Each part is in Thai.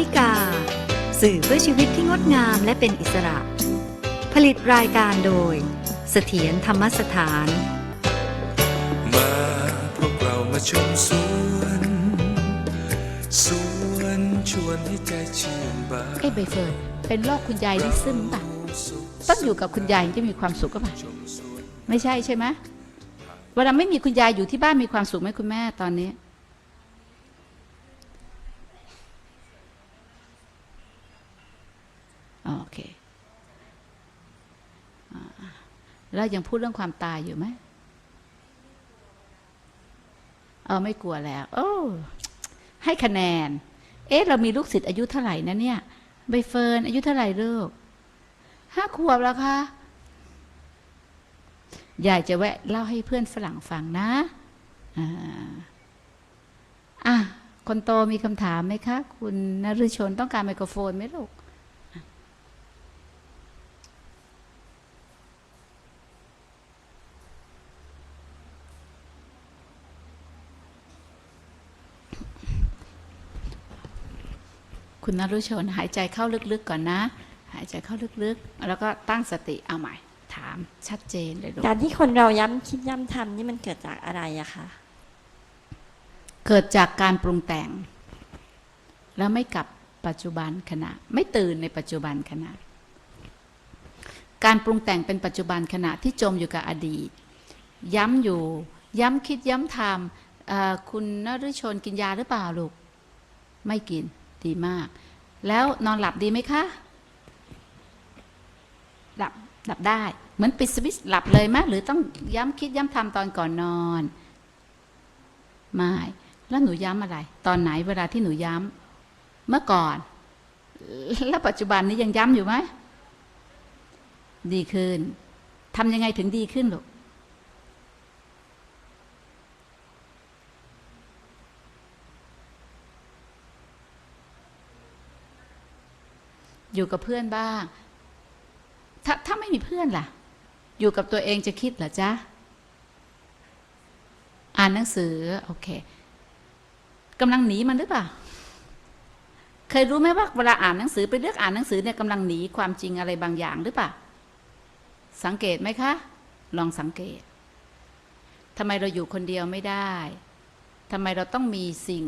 วิกา สื่อเพื่อชีวิตที่งดงามและเป็นอิสระ ผลิตรายการโดย เสถียรธรรมสถาน มาพวกเรามาชมสวนสวนชวนให้ใจชื่นบานเอ้ใบเฟิร์นเป็นโรคคุณยายลิซึมป่ะ ต้องอยู่กับคุณยายจะมีความสุขก็ป่ะ ไม่ใช่ใช่ไหมเวลาไม่มีคุณยายอยู่ที่บ้านมีความสุขไหมคุณแม่ตอนนี้ อ๋อ โอเคแล้วยังพูดเรื่องความตายอยู่ไหมเออไม่กลัวแล้ว โอ้ให้คะแนน เอ๊ะเรามีลูกศิษย์อายุเท่าไหร่นะเนี่ยใบเฟิร์นอายุเท่าไหร่ลูกห้าขวบแล้วคะยายจะแวะเล่าให้เพื่อนฝรั่งฟังนะอ่าอะคนโตมีคำถามไหมคะ คุณนฤชนต้องการไมโครโฟนไหมลูก คุณนรุชน หายใจเข้าลึกๆก่อนนะ หายใจเข้าลึกๆ แล้วก็ตั้งสติเอาใหม่ ถามชัดเจนเลยลูกการที่คนเราย้ำคิดย้ำทำนี่มันเกิดจากอะไรอะคะเกิดจากการปรุงแต่ง แล้วไม่กลับปัจจุบันขณะ ไม่ตื่นในปัจจุบันขณะ การปรุงแต่งเป็นปัจจุบันขณะที่จมอยู่กับอดีต ย้ำอยู่ ย้ำคิดย้ำทำเอ่อคุณนฤชนกินยาหรือเปล่าลูก ไม่กิน ดีมาก แล้วนอนหลับดีไหมคะ หลับหลับได้ เหมือนปิดสวิตช์หลับเลยไหมหรือต้องย้ำคิดย้ำทำตอนก่อนนอน ไม่ แล้วหนูย้ำอะไร ตอนไหนเวลาที่หนูย้ำเมื่อก่อน แล้วปัจจุบันนี้ยังย้ำอยู่ไหม ดีขึ้นทำยังไงถึงดีขึ้นลูก อยู่กับเพื่อนบ้าง ถ้าถ้าไม่มีเพื่อนล่ะ อยู่กับตัวเองจะคิดเหรอจ๊ะ อ่านหนังสือ โอเคกำลังหนีมันหรือเปล่า เคยรู้ไหมว่าเวลาอ่านหนังสือไปเลือกอ่านหนังสือเนี่ยกำลังหนีความจริงอะไรบางอย่างหรือเปล่า สังเกตไหมคะ ลองสังเกตทำไมเราอยู่คนเดียวไม่ได้ทำไมเราต้องมีสิ่ง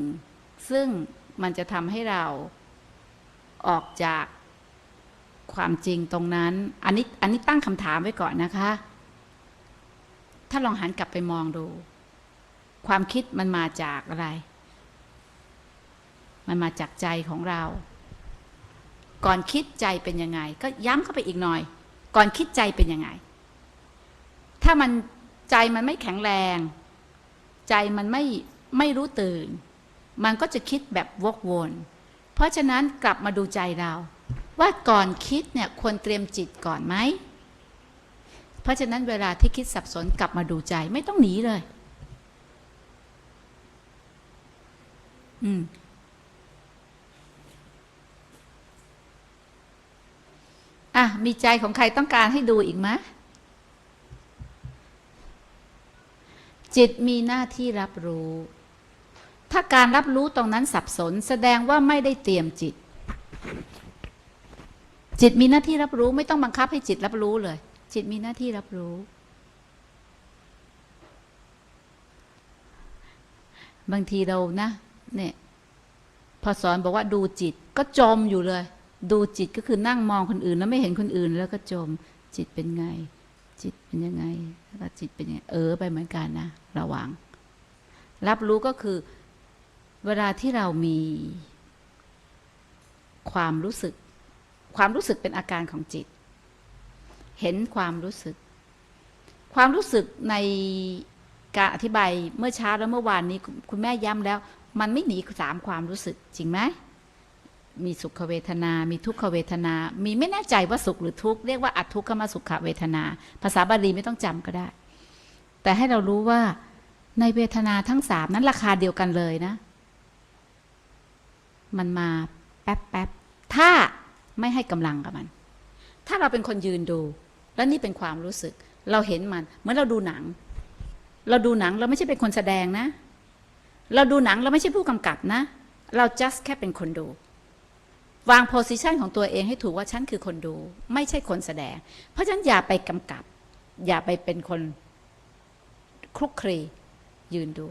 ซึ่งมันจะทำให้เราออกจาก ความจริงตรงนั้น อันนี้อันนี้ตั้งคำถามไว้ก่อนนะคะ ถ้าลองหันกลับไปมองดู ความคิดมันมาจากอะไร มันมาจากใจของเรา ก่อนคิดใจเป็นยังไง ก็ย้ำเข้าไปอีกหน่อย ก่อนคิดใจเป็นยังไง ถ้ามันใจมันไม่แข็งแรง ใจมันไม่ไม่รู้ตื่น มันก็จะคิดแบบวกวน เพราะฉะนั้นกลับมาดูใจเรา ว่าก่อนคิดเนี่ยควรเตรียมจิตก่อนไหม เพราะฉะนั้นเวลาที่คิดสับสนกลับมาดูใจไม่ต้องหนีเลย อืมอะ มีใจของใครต้องการให้ดูอีกไหมจิตมีหน้าที่รับรู้ ถ้าการรับรู้ตรงนั้นสับสนแสดงว่าไม่ได้เตรียมจิต จิตมีหน้าที่รับรู้ไม่ต้องบังคับให้จิตรับรู้เลย จิตมีหน้าที่รับรู้ บางทีเรานะ เนี่ยพอสอนบอกว่าดูจิตก็จมอยู่เลย ดูจิตก็คือนั่งมองคนอื่น แล้วไม่เห็นคนอื่น แล้วก็จม จิตเป็นไง จิตเป็นยังไง แล้วก็จิตเป็นยังไงเออไปเหมือนกันนะระวัง รับรู้ก็คือ เวลาที่เรามีความรู้สึก ความรู้สึกเป็นอาการของจิต เห็นความรู้สึก ความรู้สึกในการอธิบายเมื่อเช้าและเมื่อวานนี้คุณแม่ย้ำแล้ว มันไม่หนีสามความรู้สึกจริงไหมมีสุขเวทนา มีทุกขเวทนา มีไม่แน่ใจว่าสุขหรือทุกข์เรียกว่าอัตทุกขมสุขเวทนา ภาษาบาลีไม่ต้องจำก็ได้ แต่ให้เรารู้ว่าในเวทนาทั้งสามนั้นราคาเดียวกันเลยนะ มันมาแป๊บแป๊บๆถ้า ไม่ให้กำลังกับมัน ถ้าเราเป็นคนยืนดู แล้วนี่เป็นความรู้สึก เราเห็นมันเหมือนเราดูหนัง เราดูหนังเราไม่ใช่เป็นคนแสดงนะ เราดูหนังเราไม่ใช่ผู้กำกับนะ เรา just แค่เป็นคนดู วางโพสิชันของตัวเองให้ถูกว่าฉันคือคนดู ไม่ใช่คนแสดง เพราะฉะนั้นอย่าไปกำกับ อย่าไปเป็นคนคลุกคลียืนดู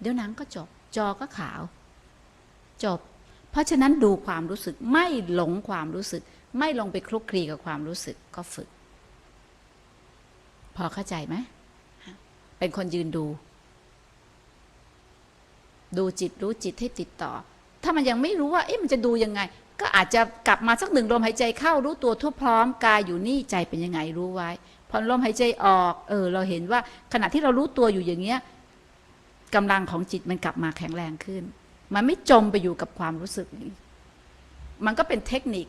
เดี๋ยวหนังก็จบ จอก็ขาว จบ เพราะฉะนั้นดูความรู้สึกไม่หลงความรู้สึก ไม่ลงไปคลุกคลีกับความรู้สึกก็ฝึก พอเข้าใจไหมเป็นคนยืนดู ดูจิตรู้จิตให้ติดต่อ ถ้ามันยังไม่รู้ว่า เอ๊ะมันจะดูยังไง ก็อาจจะกลับมาสักหนึ่งลมหายใจเข้ารู้ตัวทั่วพร้อมกายอยู่นี่ใจเป็นยังไงรู้ไว้พอลมหายใจออก เออ เราเห็นว่าขณะที่เรารู้ตัวอยู่อย่างเงี้ยกำลังของจิตมันกลับมาแข็งแรงขึ้น มันไม่จมไปอยู่กับความรู้สึก มันก็เป็นเทคนิค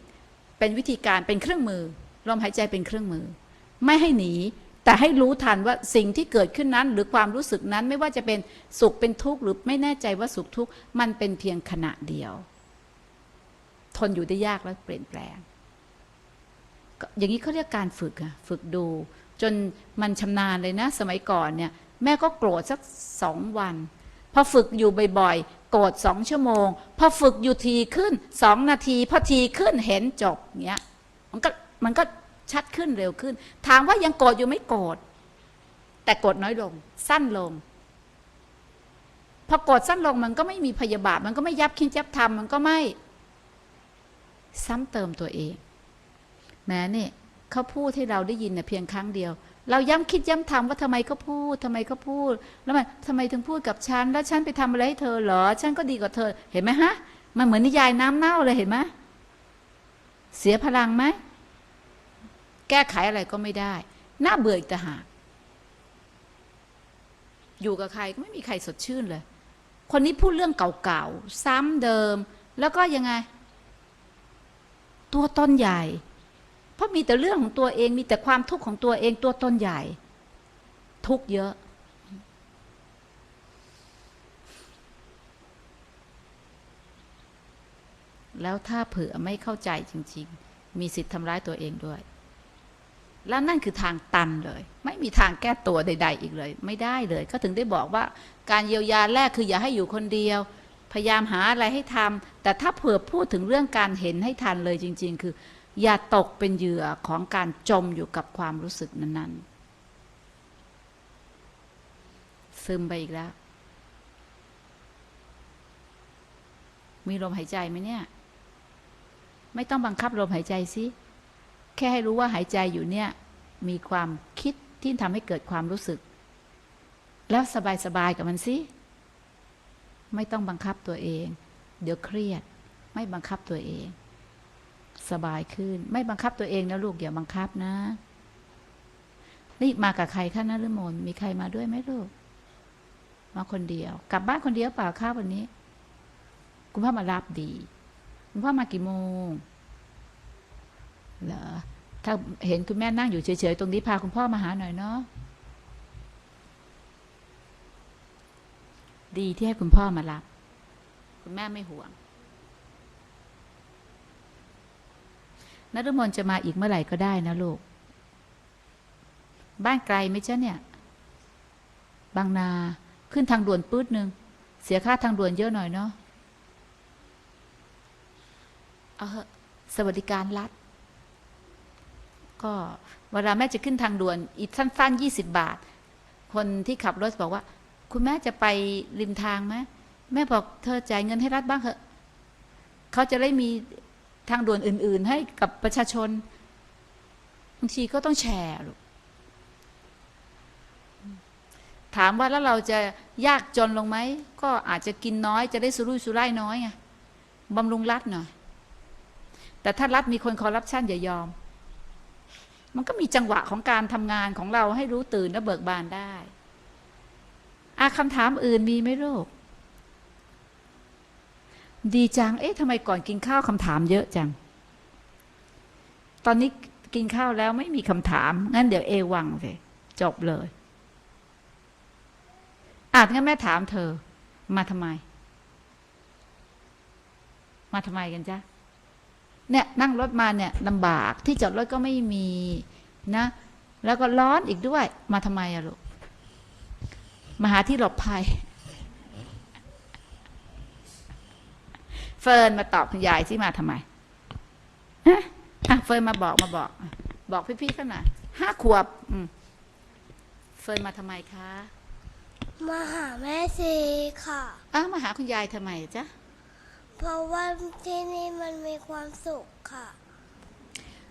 เป็นวิธีการเป็นเครื่องมือ ลมหายใจเป็นเครื่องมือ ไม่ให้หนี แต่ให้รู้ทันว่าสิ่งที่เกิดขึ้นนั้น หรือความรู้สึกนั้นไม่ว่าจะเป็นสุขเป็นทุกข์หรือไม่แน่ใจว่าสุขทุกข์มันเป็นเพียงขณะเดียว ทนอยู่ได้ยากและเปลี่ยนแปลง อย่างนี้เขาเรียกการฝึกอะฝึกดู จนมันชำนาญเลยนะ สมัยก่อนเนี่ย แม่ก็โกรธสักสองวันพอฝึกอยู่บ่อย โกรธสองชั่วโมง พอฝึกอยู่ทีขึ้นสองนาที พอทีขึ้นเห็นจบเงี้ยมันก็มันก็ชัดขึ้นเร็วขึ้น ถามว่ายังโกรธอยู่ไม่โกรธแต่โกรธน้อยลง สั้นลง พอโกรธสั้นลงมันก็ไม่มีพยาบาท มันก็ไม่ยับคิดยับทำมันก็ไม่ซ้ำเติมตัวเองแม้นี่เขาพูดให้เราได้ยินเน่ยเพียงครั้งเดียว เราย้ำคิดย้ำทำว่าทำไมเขาพูดทำไมเขาพูด แล้วมันทำไมถึงพูดกับฉัน แล้วฉันไปทำอะไรให้เธอเหรอ ฉันก็ดีกว่าเธอ เห็นไหมฮะ มันเหมือนนิยายน้ำเน่าเลยเห็นไหมเสียพลังไหม แก้ไขอะไรก็ไม่ได้ น่าเบื่ออีกต่หาก อยู่กับใครก็ไม่มีใครสดชื่นเลย คนนี้พูดเรื่องเก่าๆ ซ้ำเดิม แล้วก็ยังไง ตัวต้นใหญ่ เพราะมีแต่เรื่องของตัวเองมีแต่ความทุกข์ของตัวเองตัวตนใหญ่ ทุกเยอะ แล้วถ้าเผื่อไม่เข้าใจจริง ๆ มีสิทธิ์ทำร้ายตัวเองด้วย แล้วนั่นคือทางตันเลย ไม่มีทางแก้ตัวใด ๆ อีกเลย ไม่ได้เลย ก็ถึงได้บอกว่า การเยียวยาแรกคืออย่าให้อยู่คนเดียวพยายามหาอะไรให้ทำแต่ถ้าเผื่อพูดถึงเรื่องการเห็นให้ทันเลยจริง ๆ คือ อย่าตกเป็นเหยื่อของการจมอยู่กับความรู้สึกนั้น ๆ ซึมไปอีกแล้ว มีลมหายใจไหมเนี่ย ไม่ต้องบังคับลมหายใจสิ แค่ให้รู้ว่าหายใจอยู่เนี่ย มีความคิดที่ทำให้เกิดความรู้สึก แล้วสบาย ๆ กับมันสิ ไม่ต้องบังคับตัวเอง เดี๋ยวเครียด ไม่บังคับตัวเอง สบายขึ้น ไม่บังคับตัวเองนะลูกอย่าบังคับนะ นี่มากับใครคะนะฤมลมีใครมาด้วยไหมลูก มาคนเดียว กลับบ้านคนเดียวเปล่าข้าววันนี้ คุณพ่อมารับดี คุณพ่อมากี่โมงเหรอถ้าเห็นคุณแม่นั่งอยู่เฉยๆตรงนี้พาคุณพ่อมาหาหน่อยเนาะดีที่ให้คุณพ่อมารับ คุณแม่ไม่ห่วง นฤมลจะมาอีกเมื่อไหร่ก็ได้นะลูก บ้านไกลไหมจ๊ะเนี่ย บางนาขึ้นทางด่วนปื๊ดหนึ่ง เสียค่าทางด่วนเยอะหน่อยเนาะเอาเหอะสวัสดิการรัฐ ก็เวลาแม่จะขึ้นทางด่วนอีกสั้นๆยี่สิบบาท คนที่ขับรถบอกว่า คุณแม่จะไปริมทางไหมแม่บอกเธอจ่ายเงินให้รัฐบ้างเถอะเขาจะได้มี ทางด่วนอื่น ๆ ให้กับประชาชนบางทีก็ต้องแชร์ลูกถามว่าแล้วเราจะยากจนลงไหม ก็อาจจะกินน้อยจะได้สุรุ่ยสุร่ายน้อยไงบำรุงรัฐหน่อย แต่ถ้ารัฐมีคนคอร์รัปชันอย่ายอม มันก็มีจังหวะของการทำงานของเราให้รู้ตื่นและเบิกบานได้อาคำถามอื่นมีไหมลูก ดีจัง เอ๊ะทำไมก่อนกินข้าวคำถามเยอะจัง ตอนนี้กินข้าวแล้วไม่มีคำถาม งั้นเดี๋ยวเอวังเลยจบเลย อาจงั้นแม่ถามเธอ มาทำไม มาทำไมกันจ๊ะ เนี่ยนั่งรถมาเนี่ยลำบากที่จอดรถก็ไม่มีนะ แล้วก็ร้อนอีกด้วย มาทำไมอะลูก มาหาที่หลบภัย ฟิร์นมาตอบคุณยายที่มาทำไมฮะอะเฟิร์นมาบอกมาบอกอะบอกพี่ๆเขาหน่อยห้าขวบ อืมเฟิร์นมาทำไมคะมาหาแม่ซีค่ะอ้าวมาหาคุณยายทำไมจ๊ะเพราะว่าที่นี่มันมีความสุขค่ะ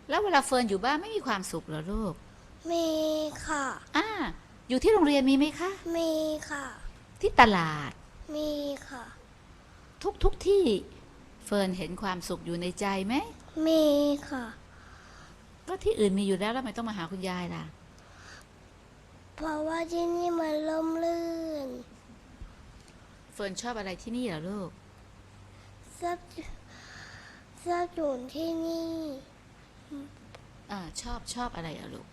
แล้วเวลาเฟิร์นอยู่บ้านไม่มีความสุขเหรอลูก มีค่ะ อ่า อยู่ที่โรงเรียนมีไหมคะ มีค่ะ ที่ตลาด มีค่ะ ทุกทุกที่ เฟิร์นเห็นความสุขอยู่ในใจไหม มีค่ะ ก็ที่อื่นมีอยู่แล้วแล้วทำไมต้องมาหาคุณยายล่ะ เพราะว่าที่นี่มันล่มลื่น เฟิร์นชอบอะไรที่นี่เหรอลูกทรัพย์ทรัพย์อยู่ที่นี่ อ่าชอบชอบอะไรอะลูก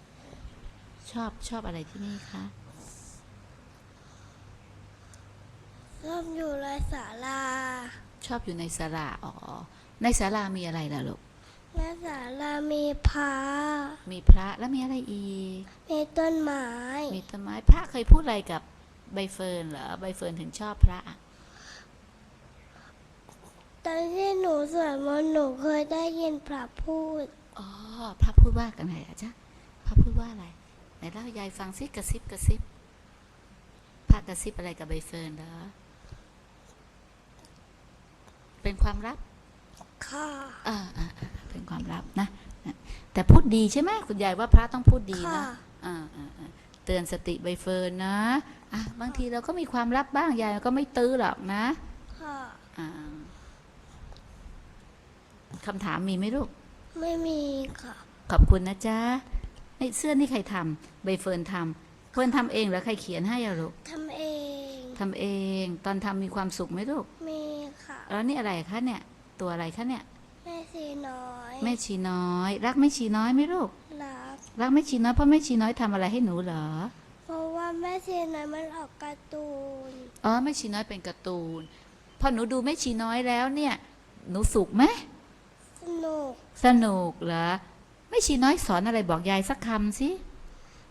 ชอบชอบอะไรที่นี่คะทรัพย์อยู่ในศาลา ชอบอยู่ในศาลาอ๋อ ในศาลามีอะไรล่ะลูกในศาลามีพระมีพระแล้วมีอะไรอีก มีต้นไม้ มีต้นไม้พระเคยพูดอะไรกับใบเฟิร์นเหรอใบเฟิร์นถึงชอบพระอะตอนที่หนูสวดมนต์หนูเคยได้ยินพระพูดอ๋อพระพูดว่ากันไหนอะจ๊ะพระพูดว่าอะไรไหนเล่าให้ยายฟังสิกระซิบกระซิบพระกระซิบอะไรกับใบเฟิร์นเหรอ เป็นความลับค่ะอ่าอ่าอ่าเป็นความลับนะนะแต่พูดดีใช่ไหมคุณยายว่าพระต้องพูดดีค่ะนะอ่าอ่าอ่าเตือนสติใบเฟิร์นนะอะบางทีเราก็มีความลับบ้างยายก็ไม่ตื้อหรอกนะค่ะอ่าคำถามมีไหมลูก ไม่มีค่ะ ขอบคุณนะจ๊ะไอ้เสื้อนี่ใครทำใบเฟิร์นทำเฟิร์นทำเองหรือใครเขียนให้อะลูกทำเองทำเอง ตอนทำมีความสุขไหมลูกมีค่ะ แล้วนี่อะไรคะเนี่ย ตัวอะไรคะเนี่ย แม่สีน้อยแม่ชีน้อย รักแม่ชีน้อยไหมลูก รัก รักแม่ชีน้อยเพราะแม่ชีน้อยทำอะไรให้หนูเหรอ เพราะว่าแม่สีน้อยมันออกการ์ตูน อ๋อแม่ชีน้อยเป็นการ์ตูน พอหนูดูแม่ชีน้อยแล้วเนี่ย หนูสุขไหมสนุก สนุกเหรอแม่ชีน้อยสอนอะไรบอกยายสักคำสิ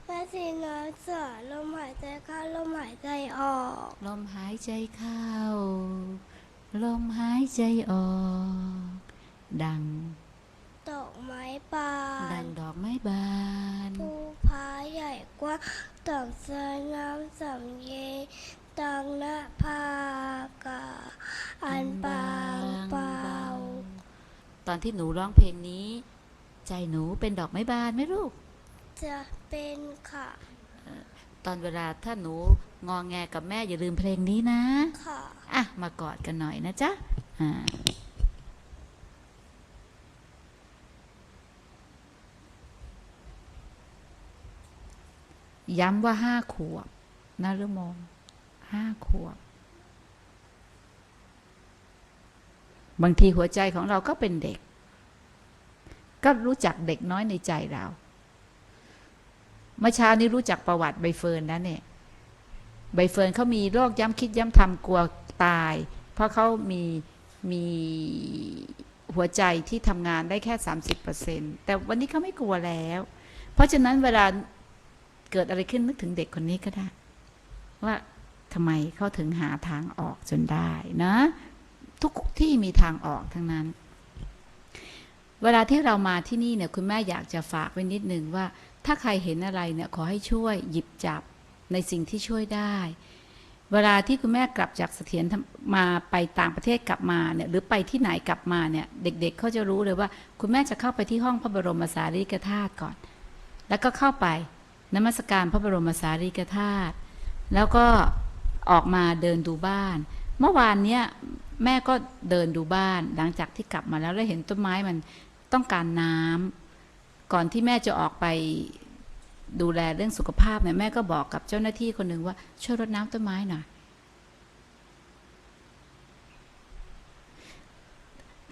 แม่สีน้อยสอนลมหายใจเข้าลมหายใจออก ลมหายใจเข้า ลมหายใจออก ดัง ดอกไม้บาดันงดอกไม้บาน ภูผาใหญ่กว่าต่างเสยน้ำสำเยตังหน้าผากาอันบางเบาตอนที่หนูร้องเพลงนี้ ใจหนูเป็นดอกไม้บานไหมลูก จะเป็นค่ะตอนเวลาถ้าหนูงองแงกับแม่อย่าลืมเพลงนี้นะ ค่ะ อะ มากอดกันหน่อยนะจ๊ะอ่าย้ำว่าห้าขวบนะฤมงห้าขวบบางทีหัวใจของเราก็เป็นเด็ก ก็รู้จักเด็กน้อยในใจเราเมื่อเช้านี้รู้จักประวัติใบเฟิร์นนะเนี่ย ใบเฟิร์นเขามีโรคย้ำคิดย้ำทำกลัว ตาย เพราะเขามีมีหัวใจที่ทำงานได้แค่ 30%แต่วันนี้เขาไม่กลัวแล้ว เพราะฉะนั้นเวลาเกิดอะไรขึ้นนึกถึงเด็กคนนี้ก็ได้ ว่าทำไมเขาถึงหาทางออกจนได้นะ ทุกที่มีทางออกทั้งนั้น เวลาที่เรามาที่นี่เนี่ยคุณแม่อยากจะฝากไว้นิดนึงว่า ถ้าใครเห็นอะไรเนี่ยขอให้ช่วยหยิบจับในสิ่งที่ช่วยได้ เวลาที่คุณแม่กลับจากเสถียรมาไปต่างประเทศกลับมาเนี่ยหรือไปที่ไหนกลับมาเนี่ย เด็กๆเขาจะรู้เลยว่า คุณแม่จะเข้าไปที่ห้องพระบรมสารีริกธาตุก่อน แล้วก็เข้าไปนมัสการพระบรมสารีริกธาตุแล้วก็ออกมาเดินดูบ้าน เมื่อวานเนี้ยแม่ก็เดินดูบ้านหลังจากที่กลับมาแล้วแล้วเห็นต้นไม้มันต้องการน้ำก่อนที่แม่จะออกไป ดูแลเรื่องสุขภาพเนี่ยแม่ก็บอกกับเจ้าหน้าที่คนหนึ่งว่า ช่วยรดน้ำต้นไม้หน่อย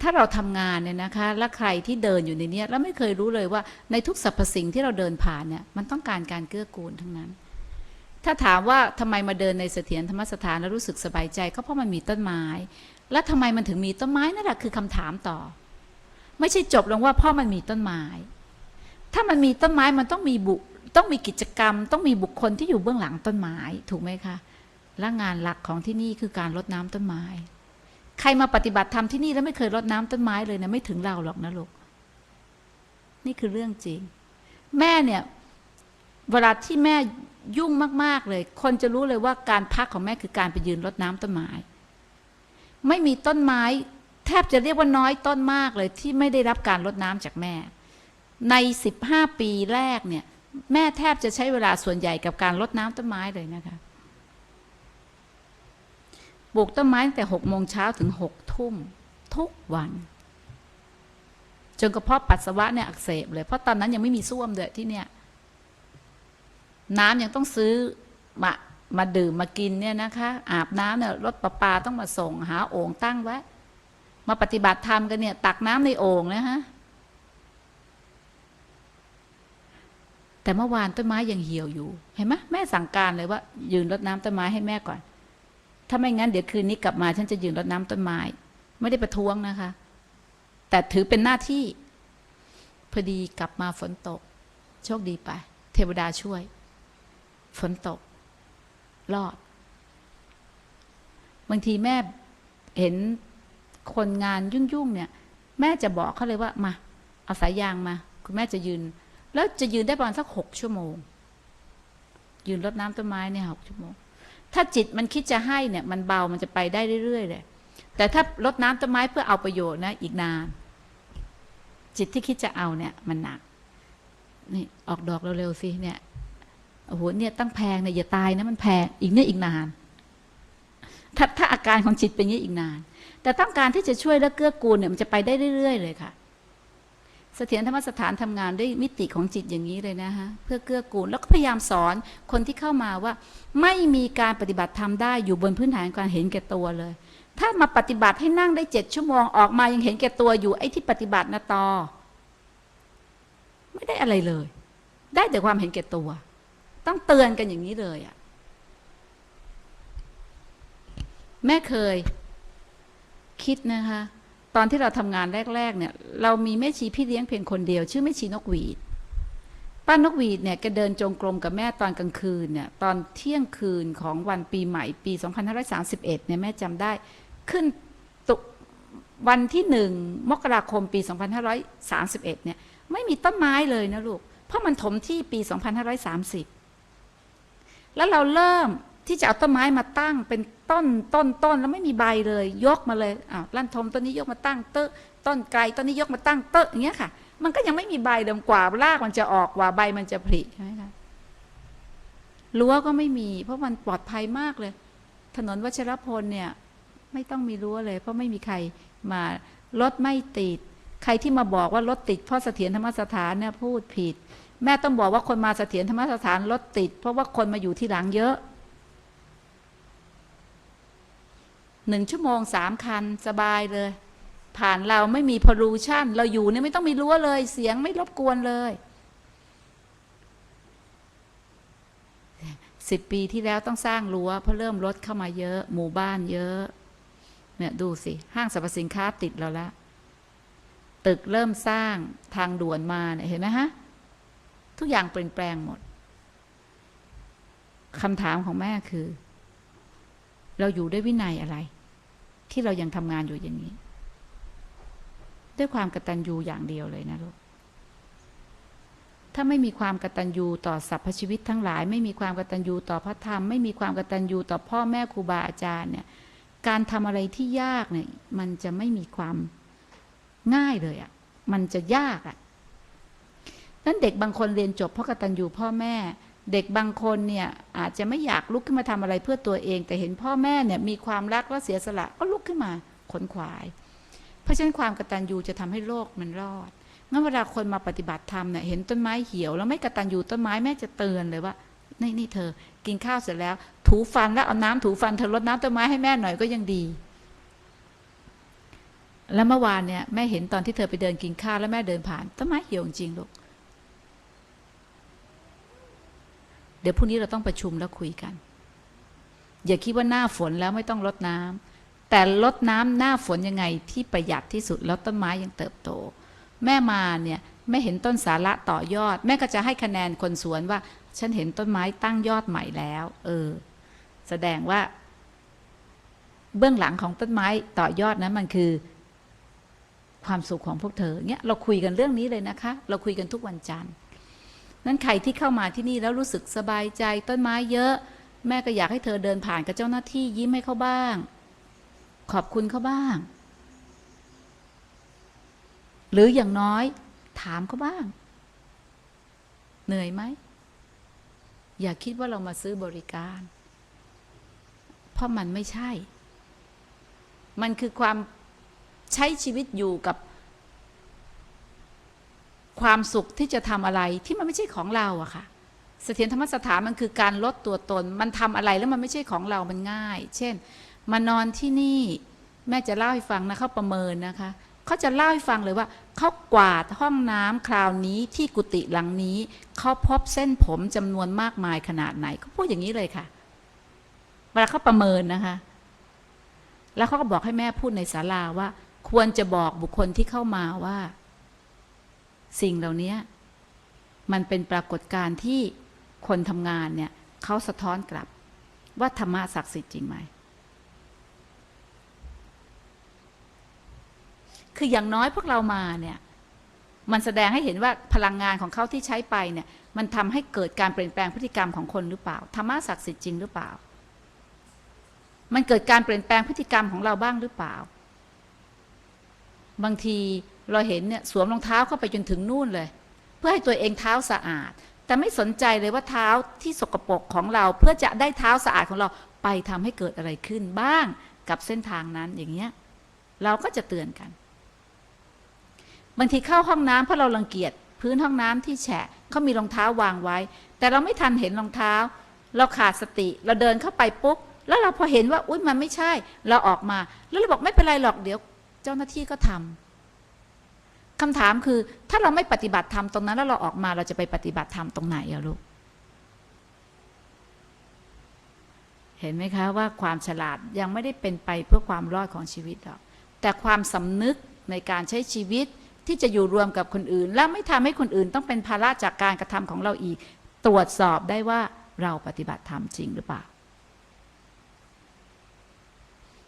ถ้าเราทำงานเนี่ยนะคะ แล้วใครที่เดินอยู่ในเนี้ยแล้วไม่เคยรู้เลยว่าในทุกสรรพสิ่งที่เราเดินผ่านเนี่ย มันต้องการการเกื้อกูลทั้งนั้น ถ้าถามว่าทำไมมาเดินในเสถียรธรรมสถานแล้วรู้สึกสบายใจก็เพราะมันมีต้นไม้ แล้วทำไมมันถึงมีต้นไม้นั่นแหละคือคำถามต่อ ไม่ใช่จบลงว่าเพ่อมันมีต้นไม้ ถ้ามันมีต้นไม้มันต้องมีบุ ต้องมีกิจกรรม ต้องมีบุคคลที่อยู่เบื้องหลังต้นไม้ถูกไหมคะและงานหลักของที่นี่คือการรดน้ำต้นไม้ ใครมาปฏิบัติธรรมที่นี่แล้วไม่เคยรดน้ำต้นไม้เลยนะไม่ถึงเราหรอกนะลูกนี่คือเรื่องจริง แม่เนี่ยเวลาที่แม่ยุ่งมาก ๆ เลย คนจะรู้เลยว่าการพักของแม่คือการไปยืนรดน้ำต้นไม้ ไม่มีต้นไม้ แทบจะเรียกว่าน้อยต้นมากเลยที่ไม่ได้รับการรดน้ำจากแม่ ในสิบห้าปีแรกเนี่ย แม่แทบจะใช้เวลาส่วนใหญ่กับการรดน้ำต้นไม้เลยนะคะปลูกต้นไม้ตั้งแต่หกโมงเช้าถึงหกทุ่มทุกวัน จนกระเพาะปัสสาวะเนี่ยอักเสบเลย เพราะตอนนั้นยังไม่มีส้วมเดยที่เนี่ย น้ำยังต้องซื้อมามาดื่มมากินเนี่ยนะคะ อาบน้ำเนี่ยรถประปาต้องมาส่งหาโอ่งตั้งไว้ มาปฏิบัติธรรมกันเนี่ย ตักน้ำในโอ่งนะฮะ แต่เมื่อวานต้นไม้ยังเหี่ยวอยู่ เห็นไหมแม่สั่งการเลยว่า ยืนรดน้ำต้นไม้ให้แม่ก่อน ถ้าไม่งั้นเดี๋ยวคืนนี้กลับมา ฉันจะยืนรดน้ำต้นไม้ ไม่ได้ประท้วงนะคะ แต่ถือเป็นหน้าที่ พอดีกลับมาฝนตก โชคดีไป เทวดาช่วย ฝนตก รอด บางทีแม่เห็นคนงานยุ่งๆเนี่ย แม่จะบอกเขาเลยว่ามา เอาสายยางมา คุณแม่จะยืน แล้วจะยืนได้ประมาณสักหกชั่วโมง ยืนรดน้ำต้นไม้เนี่ยหกชั่วโมง ถ้าจิตมันคิดจะให้เนี่ย มันเบามันจะไปได้เรื่อยๆเลยแต่ถ้ารดน้ำต้นไม้เพื่อเอาประโยชน์นะอีกนาน จิตที่คิดจะเอาเนี่ย มันหนัก นี่ออกดอกเร็วๆสิเนี่ยโอ้โหเนี่ยตั้งแพงเนี่ยอย่าตายนะมันแพงอีกเนี่ยอีกนาน ถ้าถ้าอาการของจิตเป็นอย่างนี้อีกนาน แต่ต้องการที่จะช่วยและเกื้อกูลเนี่ยมันจะไปได้เรื่อยๆเลยค่ะ เสถียรธรรมสถานทำงานด้วยมิติของจิตอย่างนี้เลยนะฮะเพื่อเกื้อกูลแล้วก็พยายามสอนคนที่เข้ามาว่า ไม่มีการปฏิบัติธรรมได้อยู่บนพื้นฐานการเห็นแก่ตัวเลย ถ้ามาปฏิบัติให้นั่งได้เจ็ดชั่วโมงออกมายังเห็นแก่ตัวอยู่ไอ้ที่ปฏิบัตินะตอ ไม่ได้อะไรเลย ได้แต่ความเห็นแก่ตัว ต้องเตือนกันอย่างนี้เลยอะแม่เคย คิดนะคะ ตอนที่เราทำงานแรก ๆ เนี่ย เรามีแม่ชีพี่เลี้ยงเพียงคนเดียว ชื่อแม่ชีนกหวีดป้านกหวีดเนี่ยแกเดินจงกรมกับแม่ตอนกลางคืนเนี่ยตอนเที่ยงคืนของวันปีใหม่ปี 2531เนี่ยแม่จำได้ ขึ้นตุวันที่หนึ่งมกราคมปี 2531เนี่ยไม่มีต้นไม้เลยนะลูก เพราะมันถมที่ปี 2530 แล้วเราเริ่ม ที่จะเอาต้นไม้มาตั้งเป็นต้นต้นต้นแล้วไม่มีใบเลย ยกมาเลยอ้าวลั่นทมต้นนี้ยกมาตั้งเตอะต้นไกลต้นนี้ยกมาตั้งเตอะอย่างเงี้ยค่ะ มันก็ยังไม่มีใบเดิมกว่ารากมันจะออกกว่าใบมันจะผลิใช่ไหมคะรั้วก็ไม่มี เพราะมันปลอดภัยมากเลย ถนนวัชรพลเนี่ย ไม่ต้องมีรั้วเลย เพราะไม่มีใครมารถไม่ติด ใครที่มาบอกว่ารถติด เพราะเสถียรธรรมสถานเนี่ยพูดผิด แม่ต้องบอกว่าคนมาเสถียรธรรมสถานรถติด เพราะว่าคนมาอยู่ที่หลังเยอะ หนึ่งชั่วโมงสามคันสบายเลย ผ่านเราไม่มีพอลูชันเราอยู่เนี่ยไม่ต้องมีรั้วเลย เสียงไม่รบกวนเลยสิบปีที่แล้วต้องสร้างรั้วเพราะเริ่มรถเข้ามาเยอะ หมู่บ้านเยอะ เนี่ยดูสิ ห้างสรรพสินค้าติดเราล้วตึกเริ่มสร้างทางด่วนมาเนี่ยเห็นไหมฮะ ทุกอย่างเปลี่ยนแปลงหมดคำถามของแม่คือ เราอยู่ด้วยวินัยอะไร ที่เรายังทำงานอยู่อย่างนี้ ด้วยความกตัญญูอย่างเดียวเลยนะลูกถ้าไม่มีความกตัญญูต่อสรรพชีวิตทั้งหลาย ไม่มีความกตัญญูต่อพระธรรม ไม่มีความกตัญญูต่อพ่อแม่ครูบาอาจารย์เนี่ย การทำอะไรที่ยากเนี่ย มันจะไม่มีความง่ายเลยอะ่ะ มันจะยากอะ่ะนั้นเด็กบางคนเรียนจบเพราะกตัญญูพ่อแม่ เด็กบางคนเนี่ยอาจจะไม่อยากลุกขึ้นมาทำอะไรเพื่อตัวเอง แต่เห็นพ่อแม่เนี่ยมีความรักและเสียสละก็ลุกขึ้นมาขนขวาย เพราะฉะนั้นความกตัญญูจะทำให้โลกมันรอดงั้นเวลาคนมาปฏิบัติธรรมเนี่ยเห็นต้นไม้เหี่ยว แล้วไม่กตัญญูต้นไม้แม่จะเตือนเลยว่านี่นี่เธอ กินข้าวเสร็จแล้ว ถูฟันแล้วเอาน้ำถูฟันเธอรดน้ำต้นไม้ให้แม่หน่อยก็ยังดี แล้วเมื่อวานเนี่ยแม่เห็นตอนที่เธอไปเดินกินข้าวแล้วแม่เดินผ่านต้นไม้เหี่ยวจริงลูก เดี๋ยวพรุ่งนี้เราต้องประชุมแล้วคุยกัน อย่าคิดว่าหน้าฝนแล้วไม่ต้องรดน้ำแต่ลดน้ำหน้าฝนยังไงที่ประหยัดที่สุดแล้วต้นไม้ยังเติบโต แม่มาเนี่ยแม่เห็นต้นสาระต่อยอด แม่ก็จะให้คะแนนคนสวนว่า ฉันเห็นต้นไม้ตั้งยอดใหม่แล้ว เออ แสดงว่า เบื้องหลังของต้นไม้ต่อยอดนั้นมันคือ ความสุขของพวกเธอเนี่ยเราคุยกันเรื่องนี้เลยนะคะ เราคุยกันทุกวันจันทร์ นั้นใครที่เข้ามาที่นี่แล้วรู้สึกสบายใจต้นไม้เยอะ แม่ก็อยากให้เธอเดินผ่านกับเจ้าหน้าที่ยิ้มให้เขาบ้าง ขอบคุณเขาบ้าง หรืออย่างน้อย ถามเขาบ้าง เหนื่อยไหม อย่าคิดว่าเรามาซื้อบริการ เพราะมันไม่ใช่ มันคือความใช้ชีวิตอยู่กับ ความสุขที่จะทำอะไรที่มันไม่ใช่ของเราอะค่ะ เสถียรธรรมสถานมันคือการลดตัวตน มันทำอะไรแล้วมันไม่ใช่ของเรา มันง่าย เช่น มานอนที่นี่แม่จะเล่าให้ฟังนะเขาประเมินนะคะเขาจะเล่าให้ฟังเลยว่าเขากวาดห้องน้ำคราวนี้ที่กุฏิหลังนี้เขาพบเส้นผมจำนวนมากมายขนาดไหนเขาพูดอย่างนี้เลยค่ะเวลาเขาประเมินนะคะ แล้วเขาก็บอกให้แม่พูดในศาลาว่า ควรจะบอกบุคคลที่เข้ามาว่า สิ่งเหล่านี้มันเป็นปรากฏการณ์ที่คนทำงานเนี่ยเขาสะท้อนกลับ ว่าธรรมะศักดิ์สิทธิ์จริงไหม คืออย่างน้อยพวกเรามาเนี่ย มันแสดงให้เห็นว่าพลังงานของเขาที่ใช้ไปเนี่ย มันทำให้เกิดการเปลี่ยนแปลงพฤติกรรมของคนหรือเปล่า ธรรมะศักดิ์สิทธิ์จริงหรือเปล่า มันเกิดการเปลี่ยนแปลงพฤติกรรมของเราบ้างหรือเปล่า บางที เราเห็นเนี่ยสวมรองเท้าเข้าไปจนถึงนู่นเลย เพื่อให้ตัวเองเท้าสะอาด แต่ไม่สนใจเลยว่าเท้าที่สกปรกของเราเพื่อจะได้เท้าสะอาดของเราไปทำให้เกิดอะไรขึ้นบ้างกับเส้นทางนั้นอย่างเงี้ยเราก็จะเตือนกัน บางทีเข้าห้องน้ำเพราะเรารังเกียจพื้นห้องน้ำที่แฉะเขามีรองเท้าวางไว้ แต่เราไม่ทันเห็นรองเท้า เราขาดสติ เราเดินเข้าไปปุ๊บแล้วเราพอเห็นว่าอุ้ยมันไม่ใช่ เราออกมา แล้วเราบอกไม่เป็นไรหรอกเดี๋ยว เจ้าหน้าที่ก็ทำ คำถามคือ ถ้าเราไม่ปฏิบัติธรรมตรงนั้น แล้วเราออกมาเราจะไปปฏิบัติธรรมตรงไหนอะลูก เห็นไหมคะว่าความฉลาดยังไม่ได้เป็นไปเพื่อความรอดของชีวิตหรอก แต่ความสำนึกในการใช้ชีวิตที่จะอยู่รวมกับคนอื่น และไม่ทำให้คนอื่นต้องเป็นภาระจากการกระทำของเราอีก ตรวจสอบได้ว่าเราปฏิบัติธรรมจริงหรือเปล่า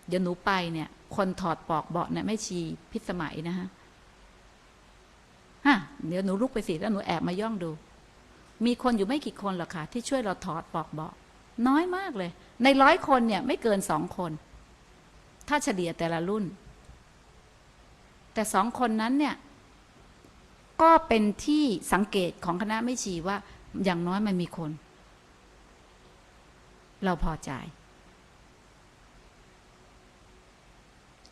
เดี๋ยวหนูไปเนี่ย คนถอดปลอกเบาะเนี่ยไม่ชีพิสมัยนะฮะ ฮะเดี๋ยวหนูลุกไปสิแล้วหนูแอบมาย่องดู มีคนอยู่ไม่กี่คนหรอกค่ะ ที่ช่วยเราถอดปลอกเบาะน้อยมากเลย ในร้อยคนเนี่ยไม่เกินสองคน ถ้าเฉลี่ยแต่ละรุ่น แต่สองคนนั้นเนี่ย ก็เป็นที่สังเกตของคณะไม่ชีว่า อย่างน้อยมันมีคน เราพอใจ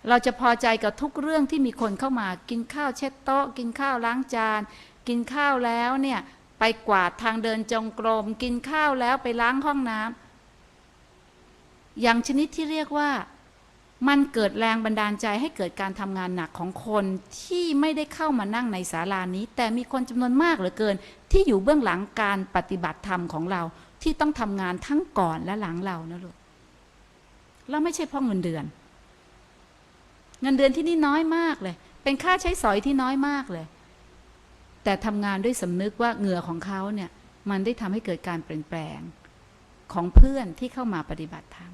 เราจะพอใจกับทุกเรื่องที่มีคนเข้ามา กินข้าวเช็ดโต๊ะ กินข้าวล้างจาน กินข้าวแล้วเนี่ยไปกวาดทางเดินจงกรม กินข้าวแล้วไปล้างห้องน้ำอย่างชนิดที่เรียกว่ามันเกิดแรงบันดาลใจให้เกิดการทำงานหนักของคนที่ไม่ได้เข้ามานั่งในศาลานี้ แต่มีคนจำนวนมากเหลือเกิน ที่อยู่เบื้องหลังการปฏิบัติธรรมของเราที่ต้องทำงานทั้งก่อนและหลังเรานะลูกเราไม่ใช่เพ่อเงินเดือน เงินเดือนที่นี่น้อยมากเลย เป็นค่าใช้สอยที่น้อยมากเลย แต่ทำงานด้วยสำนึกว่าเหงื่อของเขาเนี่ย มันได้ทำให้เกิดการเปลี่ยนแปลงของเพื่อนที่เข้ามาปฏิบัติธรรม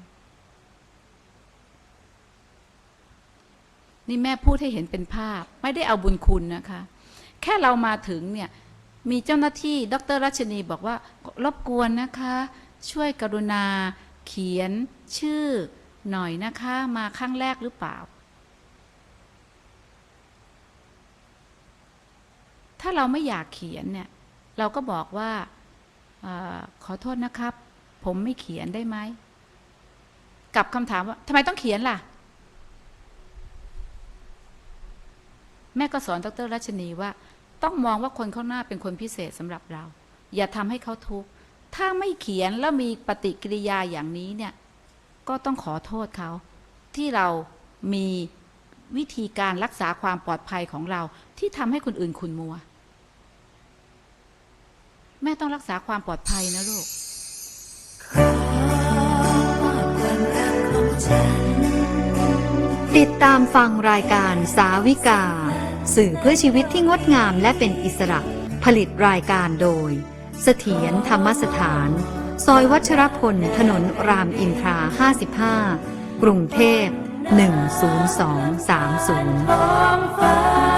นี่แม่พูดให้เห็นเป็นภาพ ไม่ได้เอาบุญคุณนะคะ แค่เรามาถึงเนี่ย มีเจ้าหน้าที่ ดรรัชนีบอกว่ารบกวนนะคะ ช่วยกรุณา เขียนชื่อหน่อยนะคะ มาครั้งแรกหรือเปล่า ถ้าเราไม่อยากเขียนเนี่ยเราก็บอกว่าอขอโทษนะครับ ผมไม่เขียนได้ไหมกับคำถามว่าทำไมต้องเขียนล่ะ แม่ก็สอนดรรัชนีว่า ต้องมองว่าคนข้างหน้าเป็นคนพิเศษสำหรับเรา อย่าทำให้เขาทุกข์ถ้าไม่เขียนแล้วมีปฏิกิริยาอย่างนี้เนี่ยก็ต้องขอโทษเขา ที่เรามีวิธีการรักษาความปลอดภัยของเราที่ทำให้คนอื่นขุนมัว แม่ต้องรักษาความปลอดภัยนะลูกติดตามฟังรายการสาวิกา สื่อเพื่อชีวิตที่งดงามและเป็นอิสระ ผลิตรายการโดย เสถียรธรรมสถาน ซอยวัชรพล ถนนรามอินทรา 55 กรุงเทพ 10230